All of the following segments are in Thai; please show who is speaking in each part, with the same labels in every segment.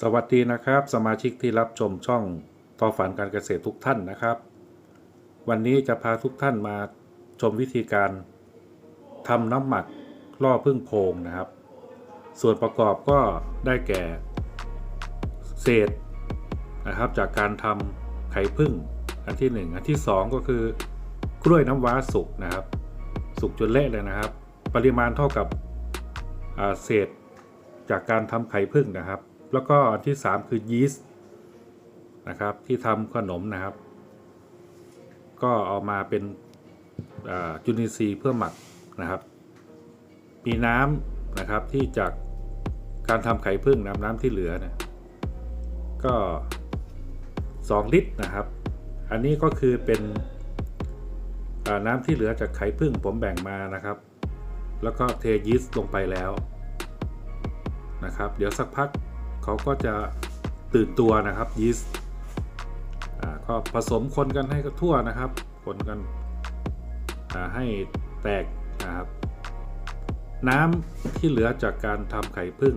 Speaker 1: สวัสดีนะครับ สมาชิกที่รับชมช่องต่อฝันการเกษตรทุกท่านนะครับ วันนี้จะพาทุกท่านมาชมวิธีการทำน้ำหมักล่อพึ่งโพงนะครับ ส่วนประกอบก็ได้แก่ เศษนะครับ จากการทำไข่พึ่งอันที่หนึ่งอันที่สองก็คือกล้วยน้ำว้าสุกนะครับ สุกจนเละเลยนะครับ ปริมาณเท่ากับเศษจากการทำไข่พึ่งนะครับ แล้วก็อันที่ 3 คือยีสต์นะครับที่ทำขนมนะครับ ก็เอามาเป็นจุลินทรีย์เพื่อหมักนะครับ มีน้ำนะครับที่จากการทำไข่พึ่งน้ำน้ำที่เหลือเนี่ยก็ 2 ลิตรนะครับ อันนี้ก็คือเป็นน้ำที่เหลือจากไข่พึ่งผมแบ่งมานะครับ แล้วก็เทยีสต์ลงไปแล้วนะครับ เดี๋ยวสักพัก เขาก็จะตื่นตัวนะครับยีสต์อ่าก็ผสมคนกันให้ทั่วนะครับ คนกันอ่าให้แตกนะครับ น้ำที่เหลือจากการทำไข่พึ่ง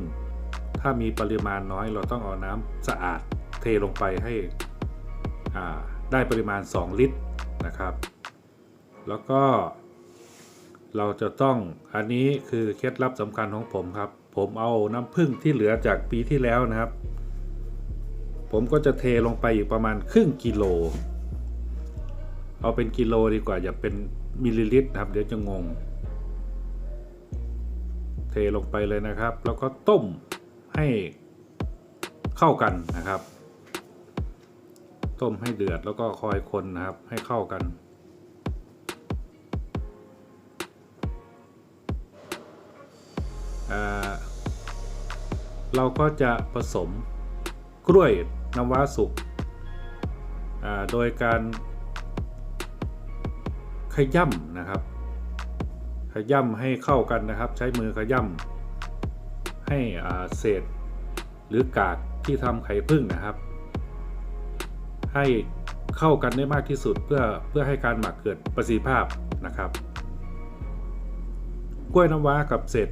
Speaker 1: ถ้ามีปริมาณน้อยเราต้องเอาน้ำสะอาดเทลงไปให้อ่าได้ปริมาณ 2 ลิตรนะครับ แล้วก็ เราจะต้องอันนี้คือเคล็ดลับสำคัญของผมครับ ผมเอาน้ำผึ้งที่เหลือจากปีที่แล้วนะครับ ผมก็จะเทลงไปอีกประมาณครึ่งกิโล เอาเป็นกิโลดีกว่าอย่าเป็นมิลลิลิตรนะครับ เดี๋ยวจะงง เทลงไปเลยนะครับ แล้วก็ต้มให้เข้ากันนะครับ ต้มให้เดือดแล้วก็คอยคนนะครับให้เข้ากัน เราก็จะผสมกล้วยน้ำว้าสุกโดยการขย่ำนะครับ ขย่ำให้เข้ากันนะครับ ใช้มือขย่ำให้เศษหรือกากที่ทำไข่พึ่งนะครับ ให้เข้ากันได้มากที่สุดเพื่อเพื่อให้การหมักเกิดประสิทธิภาพนะครับ กล้วยน้ำว้ากับเศษ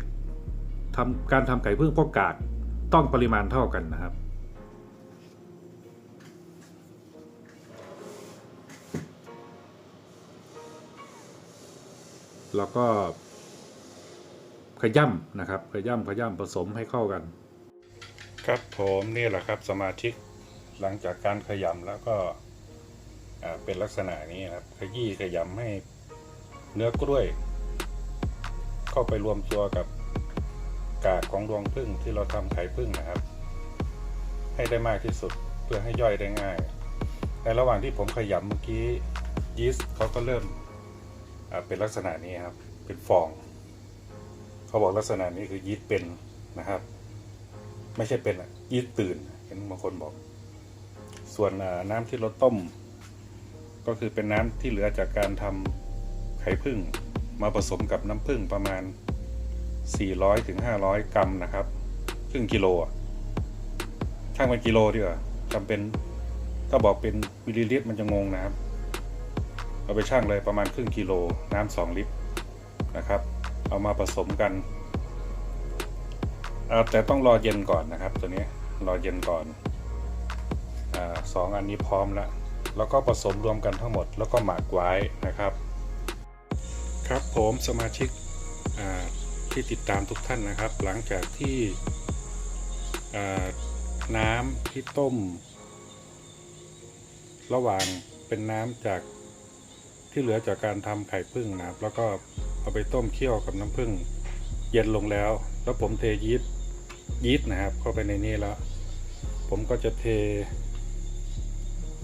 Speaker 1: ทำการทำไก่พึ่งพวกกาก ต้องปริมาณเท่ากันนะครับ แล้วก็ขย่ำนะครับ ขย่ำขย่ำผสมให้เข้ากัน ครับผมนี่แหละครับสมาชิกหลังจากการขยำแล้วก็เป็นลักษณะนี้ครับ ขยี้ขยำให้เนื้อกล้วย เข้าไปรวมตัวกับ กากของรวงพึ่งที่เราทำไข่พึ่งนะครับ ให้ได้มากที่สุดเพื่อให้ย่อยได้ง่าย ในระหว่างที่ผมขยำเมื่อกี้ยีสต์เขาก็เริ่มเป็นลักษณะนี้ครับ เป็นฟอง เขาบอกลักษณะนี้คือยีสต์เป็นนะครับ ไม่ใช่เป็นอะยีสต์ตื่นเห็นบางคนบอก ส่วนน้ำที่เราต้ม ก็คือเป็นน้ำที่เหลือจากการทำไข่พึ่งมาผสมกับน้ำพึ่งประมาณ 400ถึง500 กรัมนะครับครึ่งกิโลช่างเป็นกิโลดีกว่าจำเป็นถ้าบอกเป็นมิลลิลิตรมันจะงงนะครับเอาไปช่างเลยประมาณครึ่งกิโลน้ำสองลิตรนะครับ เอามาผสมกันอ่าแต่ต้องรอเย็นก่อนนะครับ ตัวนี้รอเย็นก่อนอสองอันนี้พร้อมแล้วแล้วก็ผสมรวมกันทั้งหมดแล้วก็หมักไว้นะครับ ครับผมสมาชิกอ่า ที่ติดตามทุกท่านนะครับ หลังจากที่น้ำที่ต้ม ระหว่างเป็นน้ำจากที่เหลือจากการทำไข่พึ่งนะครับ แล้วก็เอาไปต้มเคี่ยวกับน้ำผึ้งเย็นลงแล้ว แล้วผมเทยีสต์ยีสต์นะครับ เข้าไปในนี้แล้ว ผมก็จะเท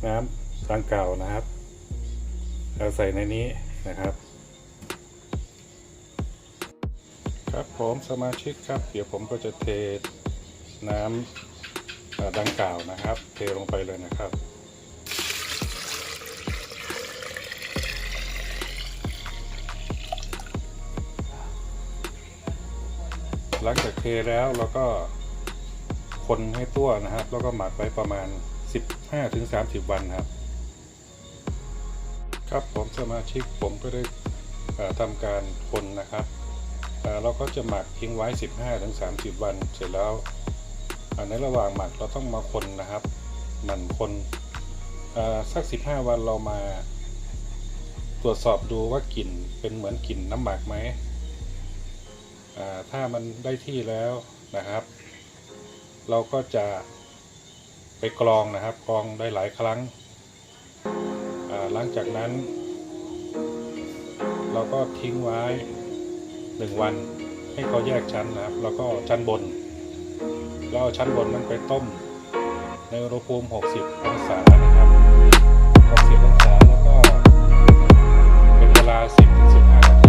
Speaker 1: น้ำดังกล่าวนะครับเอาใส่ในนี้นะครับ ครับผมสมาชิกครับ เดี๋ยวผมก็จะเทน้ำดังกล่าวนะครับ เทลงไปเลยนะครับหลังจากเทแล้วเราก็คนให้ตัวนะครับ แล้วก็หมักไว้ประมาณ 15-30 วันครับ ครับผมสมาชิกผมก็ได้ทำการคนนะครับ เราก็จะหมักทิ้งไว้ 15-30 วัน เสร็จแล้วในระหว่างหมักเราต้องมาคนนะครับ หมันคนสักสิบห้าวันเรามา ตรวจสอบดูว่ากลิ่นเป็นเหมือนกลิ่นน้ำหมักไหมถ้ามันได้ที่แล้วนะครับ เราก็จะไปกรองนะครับกรองได้หลายครั้ง หลังจากนั้น เราก็ทิ้งไว้ หนึ่งวันให้เขาแยกชั้นนะครับ แล้วก็ชั้นบนเราเอาชั้นบนนั้นไปต้ม ในอุณหภูมิ 60 องศานะครับ 60 องศาแล้วก็เป็นเวลา 10-15 นาที